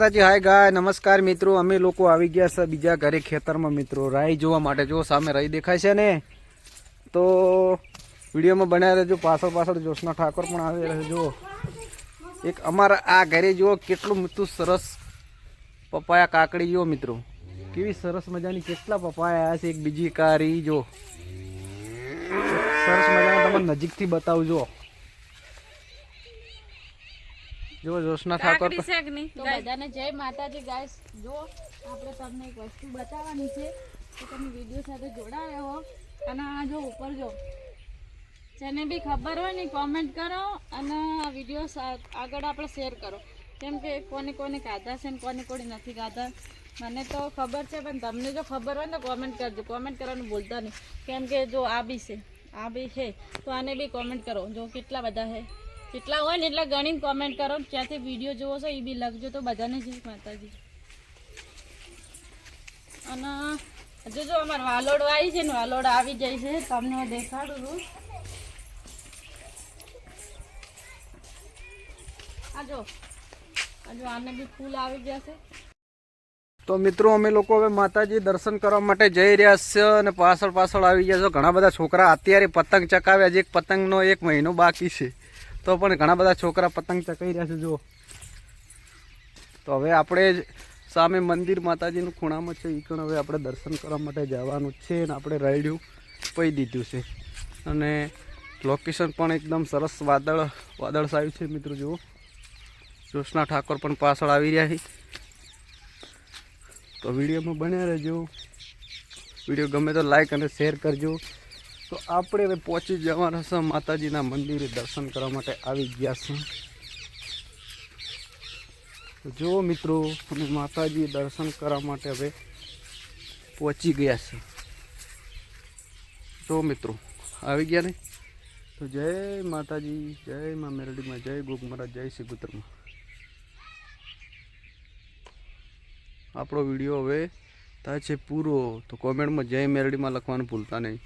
માતાજી, હાય ગાય, નમસ્કાર મિત્રો. અમે લોકો આવી ગયા છે બીજા ઘરે ખેતરમાં મિત્રો. રાઈ જોવા માટે. જો સામે રાઈ દેખાય છે ને, તો વિડીયોમાં બનાવી રહેજો. પાછળ પાછળ જોશના ઠાકોર પણ આવી રહ્યો જો, એક અમારા આ ઘરે જુઓ કેટલું મીઠું સરસ પપાયા કાકડી. જુઓ મિત્રો, કેવી સરસ મજાની કેટલા પપાયા છે. એક બીજી કારી જો. સરસ મજાના, તમને નજીકથી બતાવું જો જોશના ઠાકોર તો બધાને જય માતાજી ગાઈસ. જો આપણે તમને એક વસ્તુ બતાવવાની છે તો તમે વીડિયો સાથે જોડાયા હો. અને આ જો ઉપર જો. જેને બી ખબર હોય ને કોમેન્ટ કરો અને આ વીડિયો આગળ આપણે શેર કરો. કેમ કે કોને કોને ખાધા છે ને કોને કોને નથી ખાધા મને તો ખબર છે પણ તમને જો ખબર હોય ને કોમેન્ટ કરજો. કોમેન્ટ કરવાનું ભૂલતા નહીં. કેમ કે જો આ બી છે. આ બી છે. તો આને બી કોમેન્ટ કરો. જો કેટલા બધા છે. જેટલા હોય ને એટલા ગણીને કોમેન્ટ કરો ક્યાંથી વીડિયો જોવો છો એ બી લખજો તો બધાને જય માતાજી. અને હજુ જો અમારે વાલોડ આવી છે ને, વાલોડ આવી જાય છે, તમને હું દેખાડું છું. આ જો આ જો આને બી ફૂલ આવી જશે તો મિત્રો, અમે લોકો હવે માતાજી દર્શન કરવા માટે જઈ રહ્યા છે અને પાછળ પાછળ આવી ગયા છો. ઘણા બધા છોકરા અત્યારે પતંગ ચકાવ્યા છે. એક પતંગનો એક મહિનો બાકી છે. તો પણ ઘણા બધા છોકરા પતંગ ચકાઈ રહ્યા છે જો તો હવે આપણે સામે મંદિર માતાજીનું ખૂણામાં છે એ પણ હવે આપણે દર્શન કરવા માટે જવાનું છે અને આપણે રાયડ્યું પહી દીધું છે. અને લોકેશન પણ એકદમ સરસ વાદળ વાદળ સાયું છે, મિત્રો, જુઓ. જોશના ઠાકોર પણ પાછળ આવી રહ્યા છે. તો વિડીયોમાં બન્યા રહેજો. વીડિયો ગમે તો લાઈક અને શેર કરજો. તો આપણે હવે પહોંચી જવાના છે માતાજીના મંદિરે દર્શન કરવા માટે આવી ગયા છે જો મિત્રો, અમે માતાજી દર્શન કરવા માટે હવે પહોંચી ગયા છે તો મિત્રો, આવી ગયા ને? તો જય માતાજી, જય મા મેરડીમાં, જય ગોગમરા જય શ્રી ગુત્રમાં આપણો વીડિયો હવે થાય છે પૂરો. તો કોમેન્ટમાં જય મેરડીમાં લખવાનું ભૂલતા નહીં.